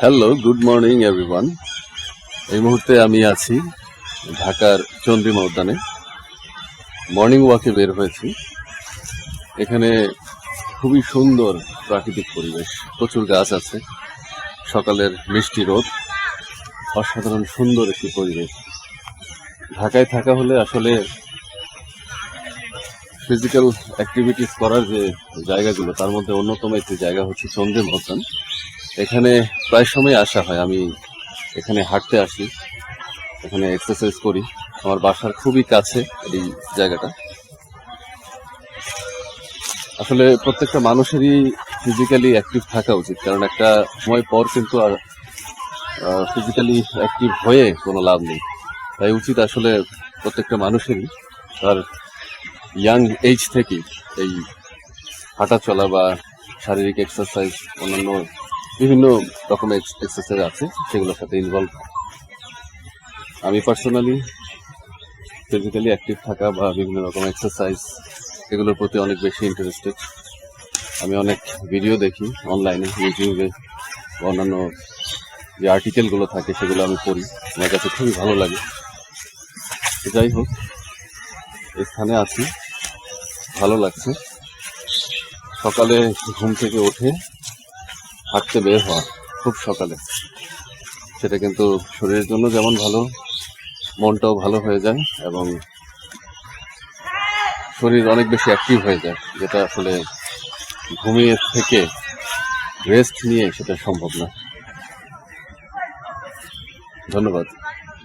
Hello good morning everyone এই মুহূর্তে আমি আছি ঢাকার চন্দ্রিমা উদ্যানে মর্নিং ওয়াকে বের হয়েছি। এখানে খুবই সুন্দর প্রাকৃতিক পরিবেশ। প্রচুর গাছ আছে। সকালের মিষ্টি রোদ। অসাধারণ সুন্দর একটি পরিবেশ। ঢাকায় থাকা হলে আসলে ফিজিক্যাল অ্যাক্টিভিটিস করার যে জায়গাগুলো, তার মধ্যে অন্যতম একটি জায়গা হচ্ছে চন্দ্রিমা উদ্যান এখানে প্রায় সময় আসা হয়। আমি এখানে হাঁটতে আসি। এখানে এক্সারসাইজ করি। আমার বাসার খুবই কাছে এই জায়গাটা। আসলে প্রত্যেকটা মানুষেরই ফিজিক্যালি অ্যাক্টিভ থাকা উচিত। কারণ একটা সময় পর কিন্তু আর ফিজিক্যালি অ্যাক্টিভ হয়ে কোনো লাভ নেই। তাই উচিত আসলে প্রত্যেকটা মানুষেরই তার ইয়াং এজ থেকেই এই হাঁটা চলা বা শারীরিক এক্সারসাইজ অন্যান্য বিভিন্ন রকমের এক্সারসাইজ আছে, সেগুলোর সাথে ইনভলভ আমি পার্সোনালি ফিজিক্যালি অ্যাক্টিভ থাকা বা বিভিন্ন রকম এক্সারসাইজ এগুলোর প্রতি অনেক বেশি ইন্টারেস্টেড আমি অনেক ভিডিও দেখি অনলাইনে ইউটিউবে অন্যান্য যে আর্টিকেলগুলো থাকে, সেগুলো আমি পড়ি। আমার কাছে খুবই ভালো লাগে। যাই হোক স্থানে আছি। ভালো লাগছে। সকালে ঘুম থেকে উঠে হাঁটতে বের হওয়া, খুব সকালে। সেটা কিন্তু শরীরের জন্য যেমন ভালো, মনটাও ভালো হয়ে যায় এবং শরীর অনেক বেশি অ্যাক্টিভ হয়ে যায়, যেটা আসলে ঘুমিয়ে থেকে রেস্ট নিয়ে সেটা সম্ভব না। ধন্যবাদ।